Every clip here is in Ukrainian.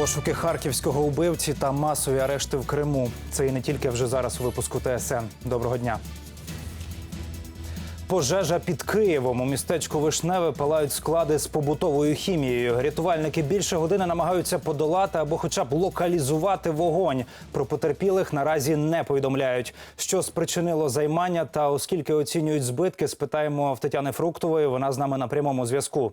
Пошуки харківського убивці та масові арешти в Криму. Це і не тільки вже зараз у випуску ТСН. Доброго дня. Пожежа під Києвом у містечку Вишневе палають склади з побутовою хімією. Рятувальники більше години намагаються подолати або, хоча б локалізувати вогонь. Про потерпілих наразі не повідомляють. Що спричинило займання та оскільки оцінюють збитки, спитаємо в Тетяни Фруктової. Вона з нами на прямому зв'язку.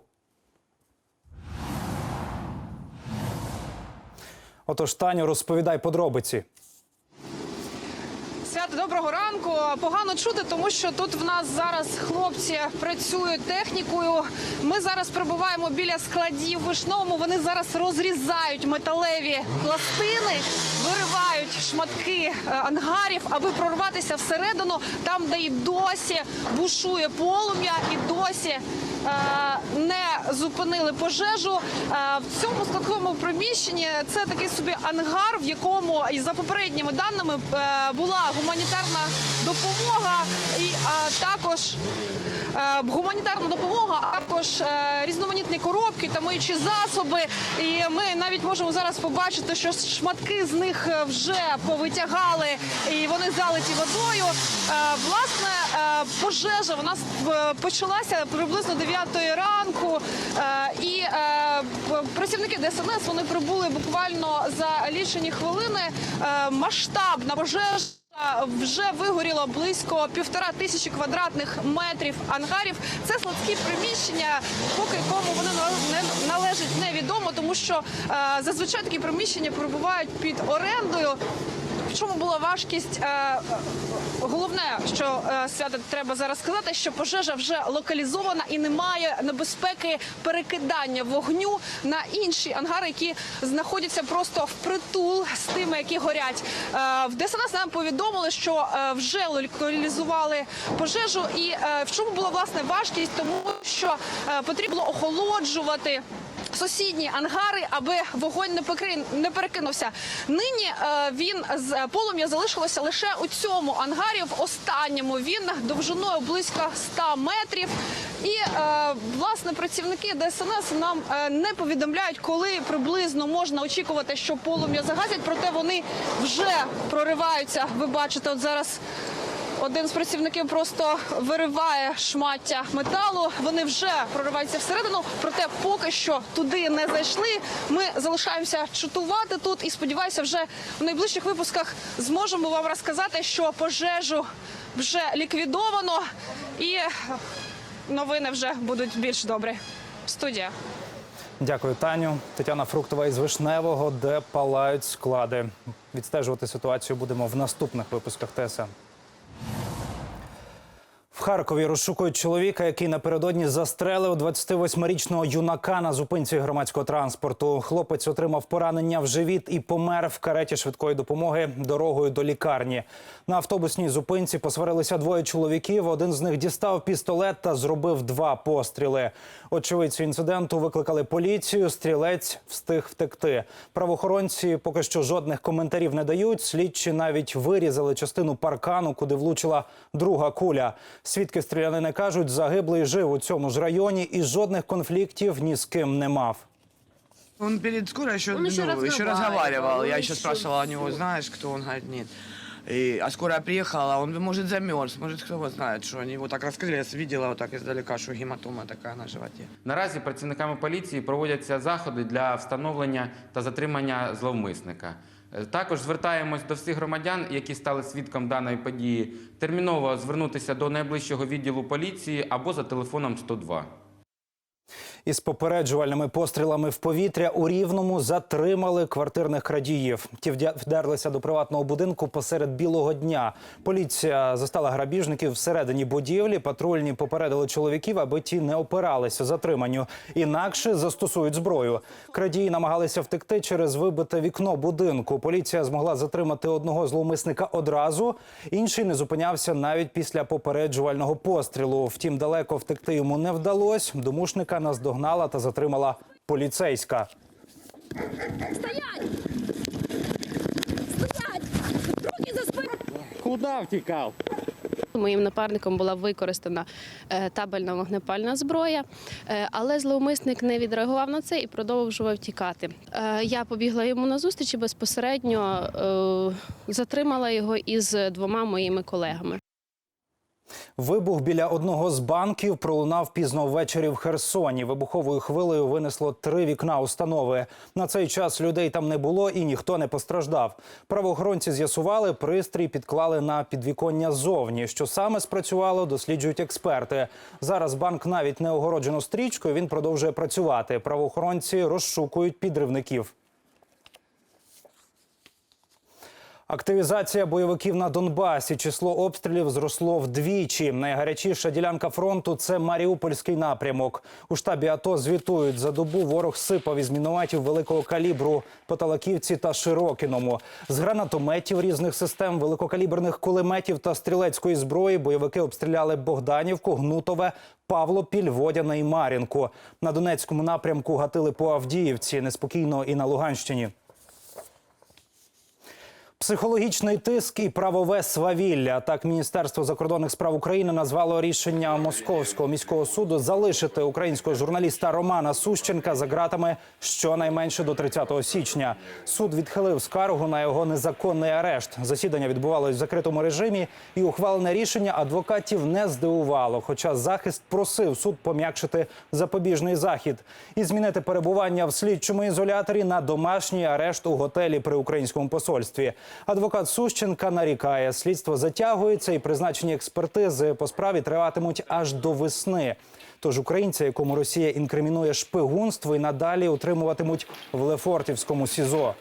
Отож, Таню, розповідай подробиці. Свято, доброго ранку. Погано чути, тому що тут в нас зараз хлопці працюють технікою. Ми зараз перебуваємо біля складів вишному. Вони зараз розрізають металеві пластини, виривають шматки е, ангарів, аби прорватися всередину, там, де і досі бушує полум'я, і досі не зупинили пожежу. Е, в цьому складовому приміщенні це такий собі ангар, в якому і за попередніми даними е, була гуманітарна допомога, і е, також е, гуманітарна допомога, а також е, різноманітні коробки та миючі засоби. І ми навіть можемо зараз побачити, що шматки з них е, вже повитягали і вони залиті водою. Е, Власне, е, пожежа вона е, почалася приблизно 9 ранку, е, і е, працівники ДСНС вони прибули буквально за лічені хвилини. Е, Масштабна пожежа. Вже вигоріло близько півтора тисячі квадратних метрів ангарів. Це складські приміщення, поки кому вони належать невідомо, тому що зазвичай такі приміщення перебувають під орендою. В чому була важкість? Е, Головне, що е, свято треба зараз сказати, що пожежа вже локалізована і немає небезпеки перекидання вогню на інші ангари, які знаходяться просто впритул з тими, які горять. Е, В ДСНС нам повідомили, що вже локалізували пожежу, і в чому була власне важкість, тому що потрібно охолоджувати сусідні ангари, аби вогонь не не перекинувся. Нині е, він з полум'я залишилося лише у цьому ангарі. В останньому він довжиною близько 100 метрів. І е, власне працівники ДСНС нам е, не повідомляють, коли приблизно можна очікувати, що полум'я загасять. Проте вони вже прориваються. Ви бачите, от зараз. Один з працівників просто вириває шмаття металу. Вони вже прориваються всередину, проте поки що туди не зайшли. Ми залишаємося чутувати тут і сподіваюся, вже в найближчих випусках зможемо вам розказати, що пожежу вже ліквідовано, і новини вже будуть більш добрі. Студія. Дякую, Таню. Тетяна Фруктова із Вишневого, де палають склади. Відстежувати ситуацію будемо в наступних випусках ТСН. В Харкові розшукують чоловіка, який напередодні застрелив 28-річного юнака на зупинці громадського транспорту. Хлопець отримав поранення в живіт і помер в кареті швидкої допомоги дорогою до лікарні. На автобусній зупинці посварилися двоє чоловіків. Один з них дістав пістолет та зробив два постріли. Очевидцю інциденту викликали поліцію. Стрілець встиг втекти. Правоохоронці поки що жодних коментарів не дають. Слідчі навіть вирізали частину паркану, куди влучила друга куля. Свідки стрілянини кажуть, загиблий жив у цьому ж районі і жодних конфліктів ні з ким не мав. Он перед скорой еще, Он еще ну, еще разговаривал. Я еще спрашивала у него, знаешь, кто? Он говорит, нет. И, а скорая приехала, он, может, замерз, может, кто его знает, что они его так рассказали. Я видела вот так издалека, что гематома такая на животе. Наразі працівниками поліції проводяться заходи для встановлення та затримання зловмисника. Е, Також звертаємось до всіх громадян, які стали свідком даної події, терміново звернутися до найближчого відділу поліції або за телефоном 102. Із попереджувальними пострілами в повітря у Рівному затримали квартирних крадіїв. Ті вдерлися до приватного будинку посеред білого дня. Поліція застала грабіжників всередині будівлі. Патрульні попередили чоловіків, аби ті не опиралися затриманню. Інакше застосують зброю. Крадії намагалися втекти через вибите вікно будинку. Поліція змогла затримати одного зловмисника одразу. Інший не зупинявся навіть після попереджувального пострілу. Втім, далеко втекти йому не вдалося. Домушника наздогнала та затримала поліцейська. Стоять! Стоять! Руки за спину! Куда втікав? Моїм напарником була використана е, табельна вогнепальна зброя, Е, але зловмисник не відреагував на це і продовжував тікати. Е, Я побігла йому на зустріч і безпосередньо е, затримала його із двома моїми колегами. Вибух біля одного з банків пролунав пізно ввечері в Херсоні. Вибуховою хвилею винесло три вікна установи. На цей час людей там не було і ніхто не постраждав. Правоохоронці з'ясували, пристрій підклали на підвіконня зовні. Що саме спрацювало, досліджують експерти. Зараз банк навіть не огороджено стрічкою. Він продовжує працювати. Правоохоронці розшукують підривників. Активізація бойовиків на Донбасі. Число обстрілів зросло вдвічі. Найгарячіша ділянка фронту це Маріупольський напрямок. У штабі АТО звітують за добу. Ворог сипав із мінометів великого калібру по Талаківці та Широкіному. З гранатометів різних систем, великокаліберних кулеметів та стрілецької зброї бойовики обстріляли Богданівку, Гнутове, Павлопіль, Водяне і Мар'їнку. На Донецькому напрямку гатили по Авдіївці. Неспокійно і на Луганщині. Психологічний тиск і правове свавілля. Так Міністерство закордонних справ України назвало рішення Московського міського суду залишити українського журналіста Романа Сущенка за ґратами щонайменше до 30 січня. Суд відхилив скаргу на його незаконний арешт. Засідання відбувалось в закритому режимі, і ухвалене рішення адвокатів не здивувало. Хоча захист просив суд пом'якшити запобіжний захід і змінити перебування в слідчому ізоляторі на домашній арешт у готелі при українському посольстві. Адвокат Сущенка нарікає, слідство затягується і призначені експертизи по справі триватимуть аж до весни. Тож українця, якому Росія інкримінує шпигунство, і надалі утримуватимуть в Лефортівському СІЗО.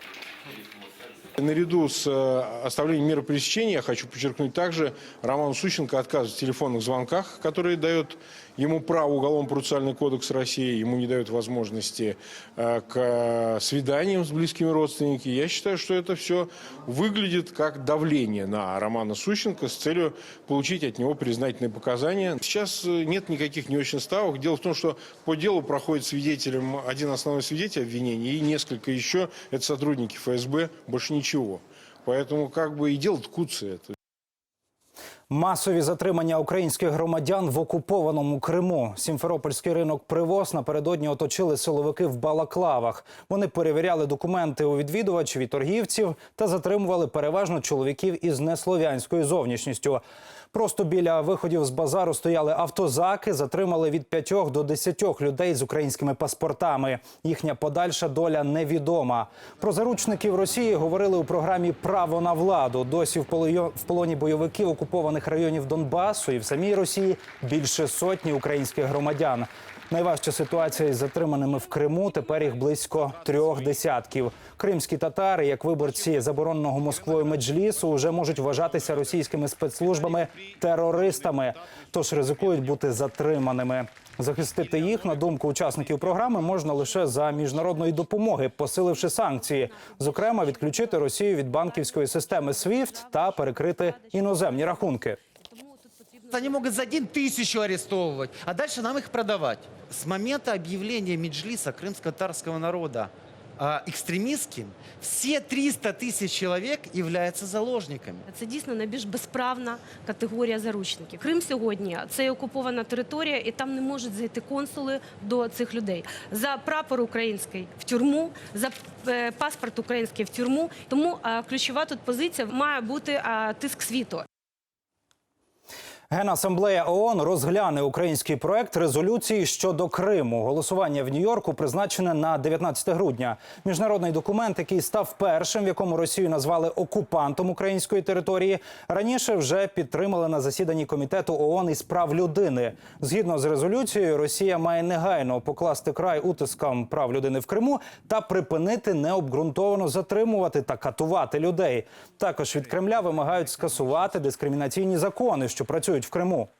Наряду с э, оставлением меры пресечения, я хочу подчеркнуть также, Роману Сущенко отказывает в телефонных звонках, которые дают ему право Уголовно-процессуальный кодекс России, ему не дают возможности э, к э, свиданиям с близкими родственниками. Я считаю, что это все выглядит как давление на Романа Сущенко с целью получить от него признательные показания. Сейчас э, нет никаких неочных ставок. Дело в том, что по делу проходит свидетелем один основной свидетель обвинения и несколько еще, это сотрудники ФСБ, больше ничего. Поэтому как бы и дело ткутся это. Масові затримання українських громадян в окупованому Криму. Сімферопольський ринок привоз напередодні оточили силовики в балаклавах. Вони перевіряли документи у відвідувачів і торгівців та затримували переважно чоловіків із неслов'янською зовнішністю. Просто біля виходів з базару стояли автозаки, затримали від 5 до 10 людей з українськими паспортами. Їхня подальша доля невідома. Про заручників Росії говорили у програмі Право на владу. Досі в полоні бойовиків окупованих районів Донбасу і в самій Росії більше сотні українських громадян. Найважча ситуація із затриманими в Криму. Тепер їх близько трьох десятків. Кримські татари, як виборці забороненого Москвою меджлісу, вже можуть вважатися російськими спецслужбами терористами, тож ризикують бути затриманими. Захистити їх, на думку учасників програми, можна лише за міжнародної допомоги, посиливши санкції, зокрема відключити Росію від банківської системи SWIFT та перекрити іноземні рахунки. Они могут за день тысячу арестовывать, а дальше нам их продавать. С момента объявления Меджлиса крымско-татарского народа а, экстремистским, все 300 тысяч человек являются заложниками. Це дійсно найбільш безправна категорія заручників. Крим сьогодні це є окупована територія, і там не можуть зайти консули до цих людей. За прапор український в тюрму, за е, паспорт український в тюрму. Тому е, ключова тут позиція має бути е, тиск світу. Генасамблея ООН розгляне український проект резолюції щодо Криму. Голосування в Нью-Йорку призначене на 19 грудня. Міжнародний документ, який став першим, в якому Росію назвали окупантом української території, раніше вже підтримали на засіданні комітету ООН із прав людини. Згідно з резолюцією, Росія має негайно покласти край утискам прав людини в Криму та припинити необґрунтовано затримувати та катувати людей. Також від Кремля вимагають скасувати дискримінаційні закони, що працюють в Криму.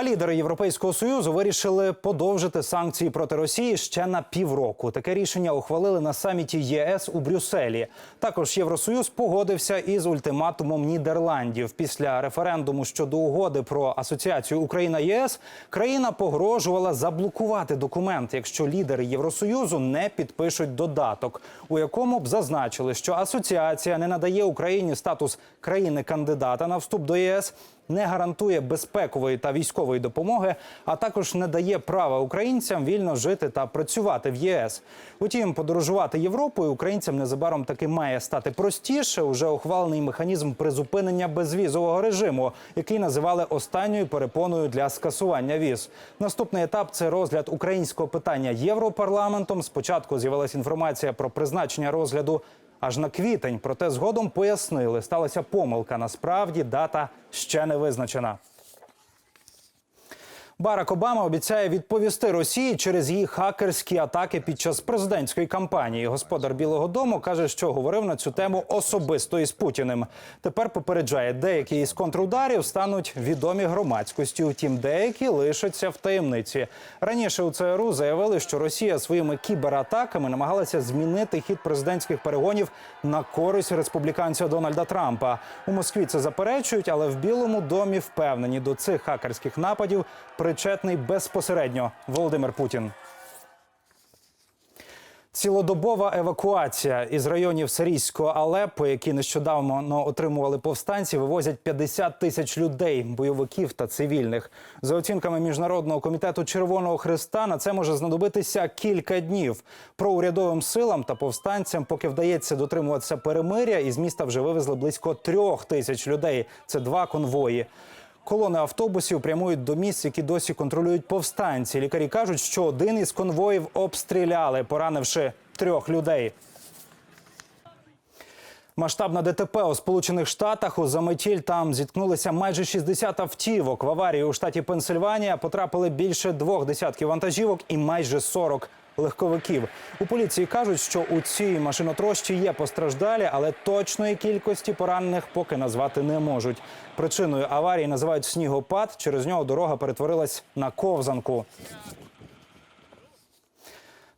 А лідери Європейського союзу вирішили подовжити санкції проти Росії ще на півроку. Таке рішення ухвалили на саміті ЄС у Брюсселі. Також Євросоюз погодився із ультиматумом Нідерландів. Після референдуму щодо угоди про асоціацію Україна ЄС країна погрожувала заблокувати документ, якщо лідери Євросоюзу не підпишуть додаток, у якому б зазначили, що асоціація не надає Україні статус країни-кандидата на вступ до ЄС не гарантує безпекової та військової допомоги, а також не дає права українцям вільно жити та працювати в ЄС. Утім, подорожувати Європою українцям незабаром таки має стати простіше. Уже ухвалений механізм призупинення безвізового режиму, який називали останньою перепоною для скасування віз. Наступний етап це розгляд українського питання Європарламентом. Спочатку з'явилася інформація про призначення розгляду аж на квітень. Проте згодом пояснили, сталася помилка. Насправді дата ще не визначена. Барак Обама обіцяє відповісти Росії через її хакерські атаки під час президентської кампанії. Господар Білого Дому каже, що говорив на цю тему особисто із Путіним. Тепер попереджає, деякі із контрударів стануть відомі громадськості. Утім, деякі лишаться в таємниці. Раніше у ЦРУ заявили, що Росія своїми кібератаками намагалася змінити хід президентських перегонів на користь республіканця Дональда Трампа. У Москві це заперечують, але в Білому домі впевнені до цих хакерських нападів причетний безпосередньо Володимир Путін. Цілодобова евакуація із районів сирійського Алеппо, які нещодавно отримували повстанці, вивозять 50 тисяч людей, бойовиків та цивільних. За оцінками міжнародного комітету Червоного Христа, на це може знадобитися кілька днів. Про урядовим силам та повстанцям, поки вдається дотримуватися перемиря, із міста вже вивезли близько трьох тисяч людей. Це два конвої. Колони автобусів прямують до місць, які досі контролюють повстанці. Лікарі кажуть, що один із конвоїв обстріляли, поранивши трьох людей. Масштабна ДТП у Сполучених Штатах у заметіль там зіткнулися майже 60 автівок. В аварію у штаті Пенсильванія потрапили більше двох десятків вантажівок і майже 40 легковиків. У поліції кажуть, що у цій машинотрощі є постраждалі, але точної кількості поранених поки назвати не можуть. Причиною аварії називають снігопад. Через нього дорога перетворилась на ковзанку.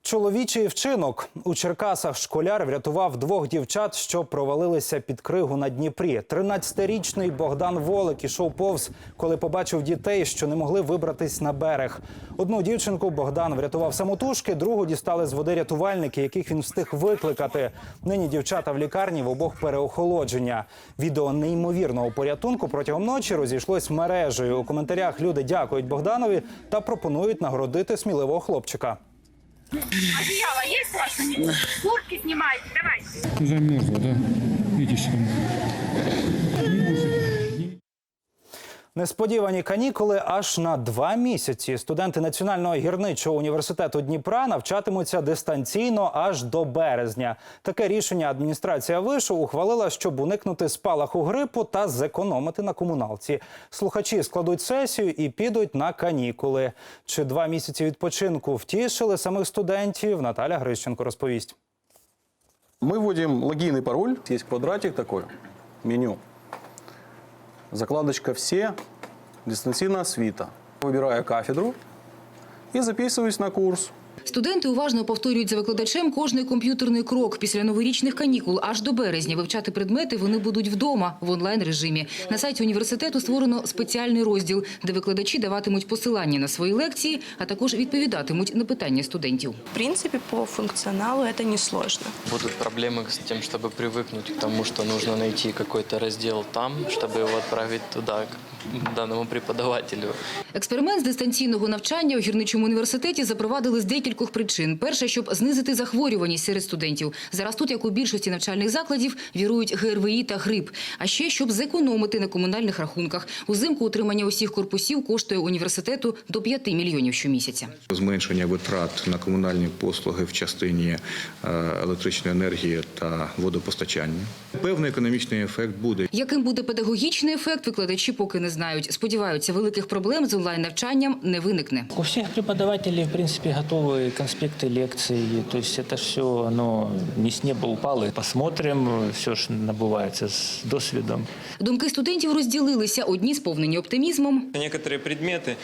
Чоловічий вчинок у Черкасах школяр врятував двох дівчат, що провалилися під кригу на Дніпрі. 13-річний Богдан Волик ішов повз, коли побачив дітей, що не могли вибратись на берег. Одну дівчинку Богдан врятував самотужки, другу дістали з води рятувальники, яких він встиг викликати. Нині дівчата в лікарні в обох переохолодження. Відео неймовірного порятунку протягом ночі розійшлось мережею. У коментарях люди дякують Богданові та пропонують нагородити сміливого хлопчика. Одеяло есть ваше? Куртки снимайте, давайте. Замерзла, да. Видишь, там. Несподівані канікули аж на два місяці. Студенти Національного гірничого університету Дніпра навчатимуться дистанційно аж до березня. Таке рішення адміністрація вишу ухвалила, щоб уникнути спалаху грипу та зекономити на комуналці. Слухачі складуть сесію і підуть на канікули. Чи два місяці відпочинку втішили самих студентів? Наталя Грищенко розповість. Мы вводим логин и пароль. Есть квадратик такой, меню. Закладочка «Все», дистанционная свита. Выбираю кафедру и записываюсь на курс. Студенти уважно повторюють за викладачем кожний комп'ютерний крок. Після новорічних канікул аж до березня вивчати предмети вони будуть вдома в онлайн-режимі. На сайті університету створено спеціальний розділ, де викладачі даватимуть посилання на свої лекції, а також відповідатимуть на питання студентів. В принципе, по функционалу это несложно. Будут проблемы с тем, чтобы привыкнуть к тому, что нужно найти какой-то раздел там, чтобы его отправить туда, к данному преподавателю. Експеримент з дистанційного навчання у гірничому університеті запровадили з декількох причин. Перше, щоб знизити захворюваність серед студентів. Зараз тут, як у більшості навчальних закладів, вірують ГРВІ та грип. А ще, щоб зекономити на комунальних рахунках. Узимку утримання усіх корпусів коштує університету до 5 мільйонів щомісяця. Зменшення витрат на комунальні послуги в частині е, електричної енергії та водопостачання. Певний економічний ефект буде. Яким буде педагогічний ефект, викладачі поки не не знають. Сподіваються, великих проблем з онлайн-навчанням не виникне. У всех преподавателей, в принципе, готовы конспекты лекций. То есть это все, оно не с неба упало. Посмотрим, все ж набувається з досвідом. Думки студентів розділилися. Одні сповнені оптимізмом, Некоторые предметы,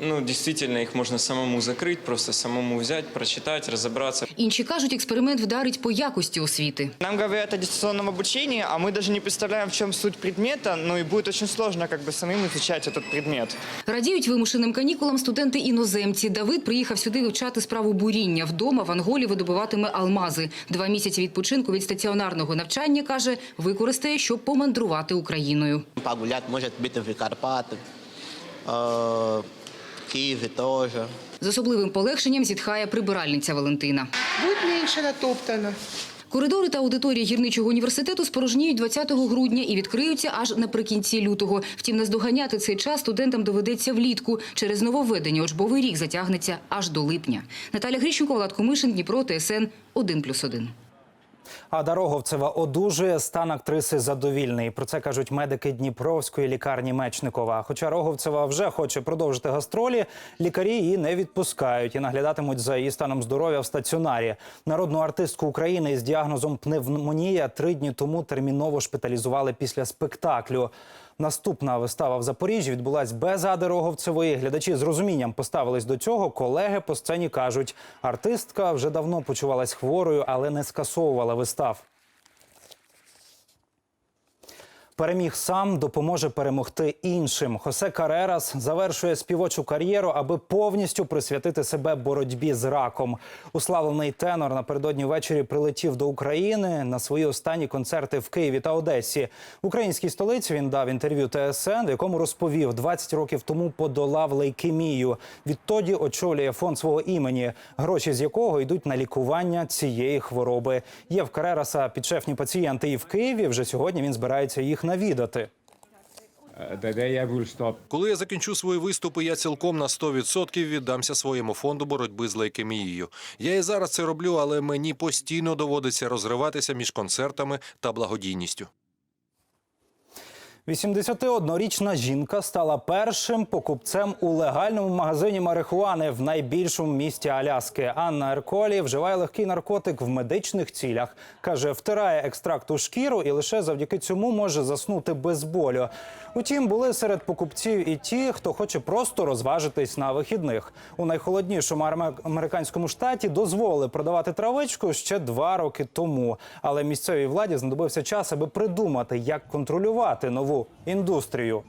ну, действительно, их можно самому закрыть, просто самому взять, прочитать, разобраться. інші кажуть, експеримент вдарить по якості освіти. Нам говорят о дистанционном обучении, а мы даже не представляем, в чем суть предмета, ну и будет очень сложно как бы самим изучать этот предмет. Радіють вимушеним канікулам студенти-іноземці. Давид приїхав сюди вивчати справу буріння. Вдома в Анголі видобуватиме алмази. Два місяці відпочинку від стаціонарного навчання, каже, використає, щоб помандрувати Україною. Погулять может быть в Карпатах, в Киеве. З особливим полегшенням зітхає прибиральниця Валентина. Будь менше натоптано. Коридори та аудиторії гірничого університету спорожніють 20 грудня і відкриються аж наприкінці лютого. Втім, наздоганяти цей час студентам доведеться влітку. Через нововведення учбовий рік затягнеться аж до липня. Наталя Грищенко, Влад Комишин, Дніпро, ТСН 1+,1. А Дороговцева одужує, стан актриси задовільний. Про це кажуть медики Дніпровської лікарні Мечникова. Хоча Роговцева вже хоче продовжити гастролі, лікарі її не відпускають і наглядатимуть за її станом здоров'я в стаціонарі. Народну артистку України із діагнозом пневмонія три дні тому терміново шпиталізували після спектаклю. Наступна вистава в Запоріжжі відбулась без Ади Роговцевої. Глядачі з розумінням поставились до цього. Колеги по сцені кажуть, артистка вже давно почувалась хворою, але не скасовувала вистав. Переміг сам допоможе перемогти іншим. Хосе Карерас завершує співочу кар'єру, аби повністю присвятити себе боротьбі з раком. Уславлений тенор напередодні ввечері прилетів до України на свої останні концерти в Києві та Одесі. В українській столиці він дав інтерв'ю ТСН, в якому розповів, 20 років тому подолав лейкемію. Відтоді очолює фонд свого імені, гроші з якого йдуть на лікування цієї хвороби. Є в Карераса підшефні пацієнти і в Києві. Вже сьогодні він збирається їх навідати. Коли я закінчу свої виступи, я цілком на 100% віддамся своєму фонду боротьби з лейкемією. Я і зараз це роблю, але мені постійно доводиться розриватися між концертами та благодійністю. 81-річна жінка стала першим покупцем у легальному магазині марихуани в найбільшому місті Аляски. Анна Ерколі вживає легкий наркотик в медичних цілях. каже, втирає екстракт у шкіру і лише завдяки цьому може заснути без болю. Утім, були серед покупців і ті, хто хоче просто розважитись на вихідних. У найхолоднішому американському штаті дозволили продавати травичку ще два роки тому. Але місцевій владі знадобився час, аби придумати, як контролювати нову індустрію.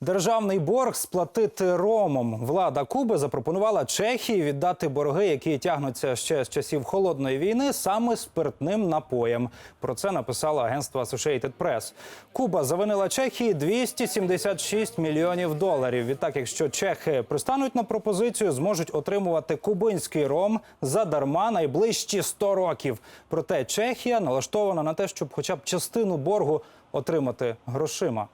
Державний борг сплатити ромом. Влада Куби запропонувала Чехії віддати борги, які тягнуться ще з часів холодної війни, саме спиртним напоєм. Про це написало агентство Associated Press. Куба завинила Чехії 276 мільйонів доларів. Відтак, якщо чехи пристануть на пропозицію, зможуть отримувати кубинський ром задарма найближчі 100 років. Проте Чехія налаштована на те, щоб хоча б частину боргу отримати грошима.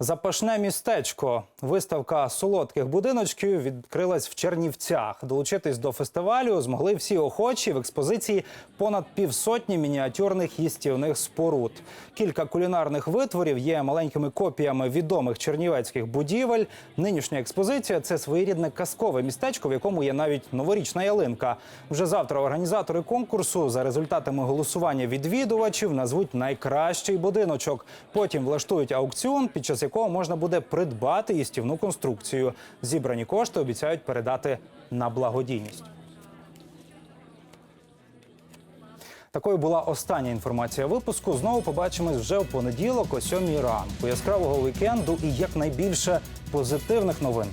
Запашне містечко. Виставка солодких будиночків відкрилась в Чернівцях. Долучитись до фестивалю змогли всі охочі в експозиції понад півсотні мініатюрних їстівних споруд. Кілька кулінарних витворів є маленькими копіями відомих чернівецьких будівель. Нинішня експозиція це своєрідне казкове містечко, в якому є навіть новорічна ялинка. Вже завтра організатори конкурсу за результатами голосування відвідувачів назвуть найкращий будиночок. Потім влаштують аукціон, під час якого можна буде придбати їстівну конструкцію. Зібрані кошти обіцяють передати на благодійність. Такою була остання інформація випуску. Знову побачимось вже у понеділок о сьомій ранку. Яскравого вікенду і якнайбільше позитивних новин.